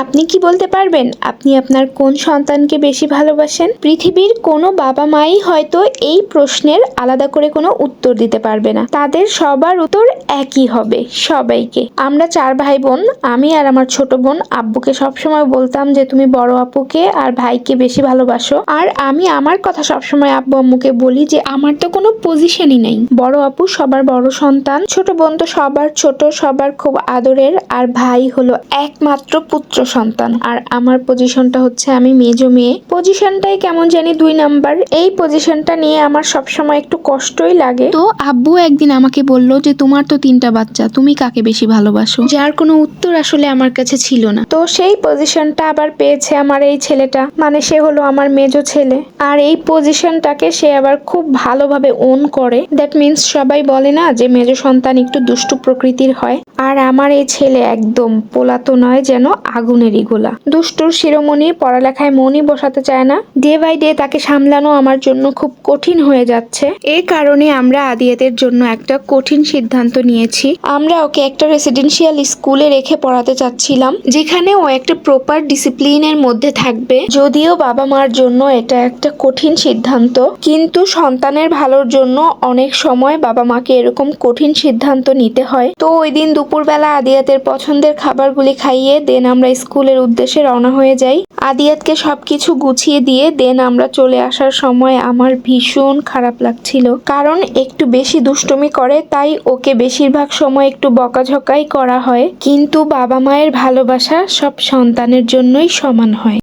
আপনি কি বলতে পারবেন? আপনি আপনার কোন সন্তানকে বেশি ভালোবাসেন? পৃথিবীর কোনো বাবা মাই হয়তো এই প্রশ্নের আলাদা করে কোনো উত্তর দিতে পারবে না। তাদের সবার উত্তর একই হবে সবাইকে। আমরা চার ভাই বোন আমি আর আমার ছোট বোন আব্বুকে সবসময় বলতাম যে, তুমি বড় আপুকে আর ভাইকে বেশি ভালোবাসো। আর আমি আমার কথা সবসময় আব্বু আম্মুকে বলি যে, আমার তো কোনো পজিশনই নেই। বড় আপু সবার বড় সন্তান, ছোট বোন তো সবার ছোট, সবার খুব আদরের, আর ভাই হলো একমাত্র পুত্র। সন্তান। আর আমার পজিশনটা হচ্ছে আমি মেজো মেয়ে। পজিশনটাই কেমন জানি দুই নাম্বার। এই পজিশনটা নিয়ে আমার সবসময় একটু কষ্টই লাগে। তো আব্বু একদিন আমাকে বলল যে তোমার তো তিনটা বাচ্চা তুমি কাকে বেশি ভালোবাসো? যার কোনো উত্তর আসলে আমার কাছে ছিল না। তো সেই পজিশনটা আবার পেয়েছে আমার এই ছেলেটা। মানে সে হলো আমার মেজো ছেলে। আর এই পজিশনটাকে সে আবার খুব ভালোভাবে ওন করে। দ্যাট মিন্স সবাই বলে না যে মেজো সন্তান একটু দুষ্টু প্রকৃতির হয়। আর আমার এই ছেলে একদম পোলাতো নয় যেন আগুনেরই গোলা দুষ্টুর শিরোমণি পড়ালেখায় মনই বসাতে চায় না। ডে বাই ডে তাকে সামলানো আমার জন্য খুব কঠিন হয়ে যাচ্ছে। এই কারণে আমরা আদিয়াতের জন্য একটা কঠিন সিদ্ধান্ত নিয়েছি। আমরা ওকে একটা রেসিডেন্সিয়াল স্কুলে রেখে পড়াতে চাচ্ছিলাম, যেখানে ও একটা প্রপার ডিসিপ্লিনের মধ্যে থাকবে। যদিও বাবা মার জন্য এটা একটা কঠিন সিদ্ধান্ত, কিন্তু সন্তানের ভালোর জন্য অনেক সময় বাবা মাকে এরকম কঠিন সিদ্ধান্ত নিতে হয়। তো ওই দিন দুপুরবেলা আদিয়াতের পছন্দের খাবারগুলি খাইয়ে দেন আমরা স্কুলের উদ্দেশ্যে রওনা হয়ে যাই। আদিয়াতকে সব কিছু গুছিয়ে দিয়ে দেন আমরা চলে আসার সময় আমার ভীষণ খারাপ লাগছিল। কারণ একটু বেশি দুষ্টমি করে, তাই ওকে বেশিরভাগ সময় একটু বকাঝকাই করা হয়। কিন্তু বাবা মায়ের ভালোবাসা সব সন্তানের জন্যই সমান হয়।